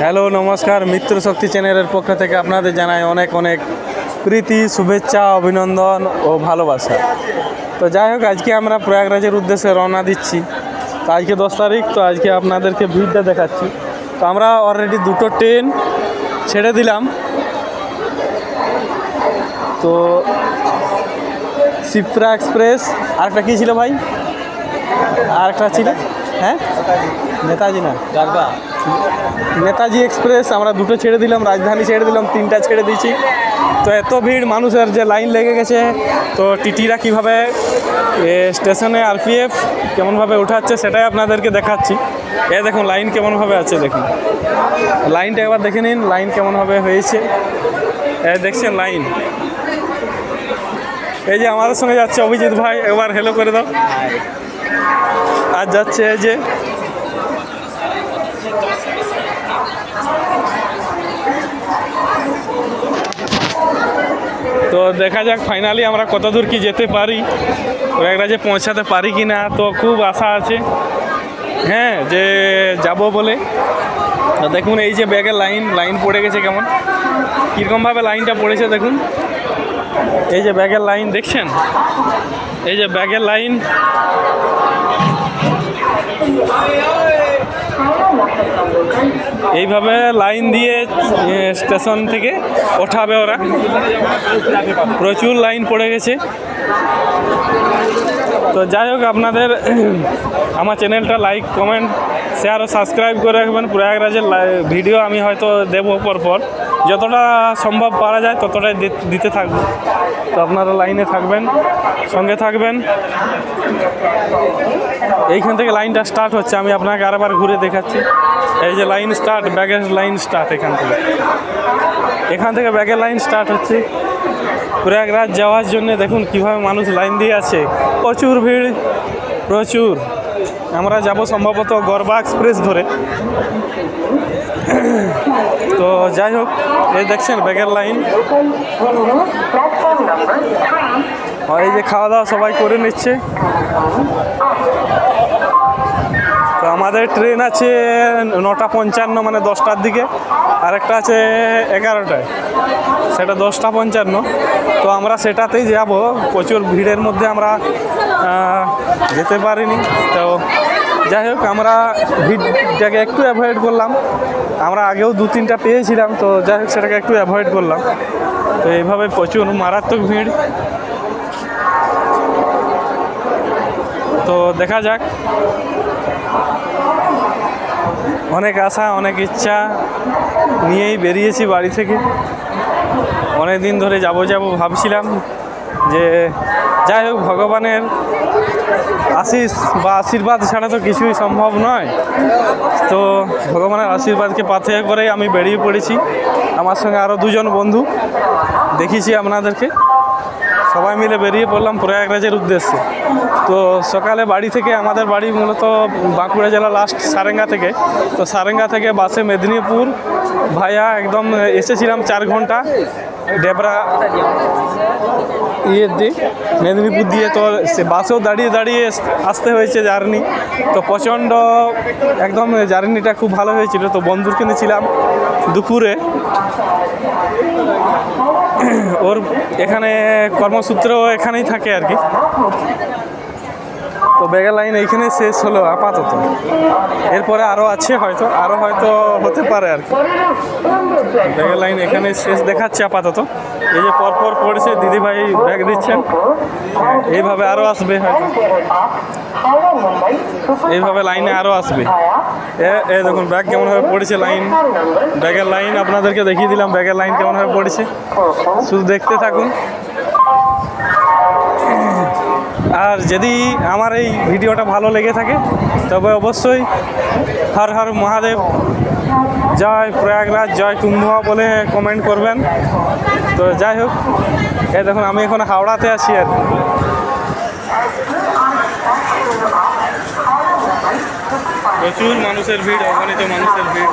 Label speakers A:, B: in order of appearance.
A: Hello, নমস্কার, মিত্র শক্তি চ্যানেলের পক্ষ থেকে আপনাদের জানাই অনেক অনেক প্রীতি, শুভেচ্ছা, অভিনন্দন ও ভালোবাসা। তো যাই হোক, আজকে আমরা প্রয়াগরাজের উদ্দেশ্যে রওনা দিচ্ছি। তো আজকে দশ তারিখ, তো আজকে আপনাদেরকে ভিড়টা দেখাচ্ছি। তো আমরা অলরেডি দুটো ট্রেন ছেড়ে দিলাম। তো শিপ্রা এক্সপ্রেস, আরেকটা কী ছিল ভাই? আরেকটা ছিল? হ্যাঁ? নেতাজি না নেতাজি এক্সপ্রেস, আমরা দুটো ছেড়ে দিলাম, রাজধানী ছেড়ে দিলাম, তিনটা ছেড়ে দিয়েছি। তো এত ভিড়, মানুষের যে লাইন লেগে গেছে, তো টিটিরা কীভাবে স্টেশনে আরপিএফ কেমনভাবে উঠাচ্ছে সেটাই আপনাদেরকে দেখাচ্ছি। এ দেখুন, লাইন কেমনভাবে আছে দেখুন। লাইনটা একবার দেখে নিন, লাইন কেমনভাবে হয়েছে। এ দেখছেন লাইন। এই যে আমাদের সঙ্গে যাচ্ছে অভিজিৎ ভাই, একবার হেলো করে দাও। আর যাচ্ছে এই যে দেখা যাক ফাইনালি আমরা কত দূর কি যেতে পারি। প্রয়াগরাজে পৌঁছাতে পারি কি না, তো খুব আশা আছে। হ্যাঁ যে যাব বলে। দেখুন, এই যে ব্যাগের লাইন লাইন পড়ে গেছে কেমন। কীরকমভাবে লাইনটা পড়েছে দেখুন। এই যে ব্যাগের লাইন, দেখছেন? এই যে ব্যাগের লাইন। এইভাবে লাইন দিয়ে স্টেশন থেকে ওঠাবে ওরা। প্রচুর লাইন পড়ে গেছে। তো যাই হোক, আপনাদের, আমার চ্যানেলটা লাইক কমেন্ট শেয়ার ও সাবস্ক্রাইব করে রাখবেন। প্রয়াগরাজের ভিডিও আমি হয়তো দেবো পরপর যতটা সম্ভব পারা যায়, ততটাই দিতে থাকব। তো আপনারা লাইনে থাকবেন, সঙ্গে থাকবেন। এইখান থেকে লাইনটা স্টার্ট হচ্ছে, আমি আপনাকে আরেবার ঘুরে দেখাচ্ছি। এই যে লাইন স্টার্ট ব্যাগের লাইন স্টার্ট এখান থেকে। এখান থেকে ব্যাগের লাইন স্টার্ট হচ্ছে। প্রয়াগরাজ যাওয়ার জন্য দেখুন কীভাবে মানুষ লাইন দিয়ে আছে। প্রচুর ভিড়, প্রচুর। আমরা যাব সম্ভবত গরবা এক্সপ্রেস ধরে। তো যাই হোক, এই দেখছেন ব্যাগের লাইন। এই যে খাওয়া দাওয়া সবাই করে নিচ্ছে। আমাদের ট্রেন আছে নটা পঞ্চান্ন মানে দশটার দিকে। আরেকটা আছে এগারোটায়। সেটা দশটা পঞ্চান্ন। তো আমরা সেটাতেই যাব। প্রচুর ভিড়ের মধ্যে আমরা যেতে পারিনি। তো যাই হোক, আমরা ভিড়টাকে একটু অ্যাভয়েড করলাম। আমরা আগেও দু তিনটা পেয়েছিলাম, তো যাই হোক, সেটাকে একটু অ্যাভয়েড করলাম। তো এইভাবে প্রচুর মারাত্মক ভিড়। তো দেখা যাক। অনেক আশা, অনেক ইচ্ছা নিয়েই বেরিয়েছি বাড়ি থেকে। অনেক দিন ধরে যাব যাব ভাবছিলাম যে যাই হোক, ভগবানের আশিস বা আশীর্বাদ ছাড়া তো কিছুই সম্ভব নয়। তো ভগবানের আশীর্বাদকে পাথে করেই আমি বেরিয়ে পড়েছি। আমার সঙ্গে আরও দুজন বন্ধু দেখিয়েছি আপনাদেরকে। সবাই মিলে বেরিয়ে পড়লাম প্রয়াগরাজের উদ্দেশ্যে। তো সকালে বাড়ি থেকে আমাদের বাড়ি মূলত বাঁকুড়া জেলা লাস্ট সারেঙ্গা থেকে। তো সারেঙ্গা থেকে বাসে মেদিনীপুর ভাইয়া একদম এসেছিলাম চার ঘণ্টা। ডেবরা ইয়ে দিয়ে মেদিনীপুর দিয়ে তো সে বাসেও দাঁড়িয়ে দাঁড়িয়ে আসতে হয়েছে জার্নি। তো প্রচণ্ড একদম জার্নিটা খুব ভালো হয়েছিল। তো বন্ধুর কিনেছিলাম দুপুরে। ওর এখানে কর্মসূত্র এখানেই থাকে আর কি। তো ব্যাগের লাইন এইখানে শেষ হলো আপাতত। এরপরে আরও আছে হয়তো আরও হয়তো হতে পারে আর কি। ব্যাগের লাইন এখানে শেষ দেখাচ্ছে আপাতত। এই যে পরপর পড়েছে দিদিভাই ব্যাগ দিচ্ছেন। এইভাবে আরও আসবে হয়তো। এইভাবে লাইনে আরও আসবে। এ এ দেখুন, ব্যাগ কেমনভাবে পড়েছে লাইন। ব্যাগের লাইন আপনাদেরকে দেখিয়ে দিলাম, ব্যাগের লাইন কেমনভাবে পড়েছে। শুধু দেখতে থাকুন। আর যদি আমার এই ভিডিওটা ভালো লেগে থাকে, তবে অবশ্যই হর হর মহাদেব। জয় প্রয়াগরাজ, জয় কুম্ভ বলে কমেন্ট করবেন। তো যাই হোক এই দেখুন, আমি এখন হাওড়াতে আছি আর প্রচুর মানুষের ভিড় অগণিত মানুষের ভিড়।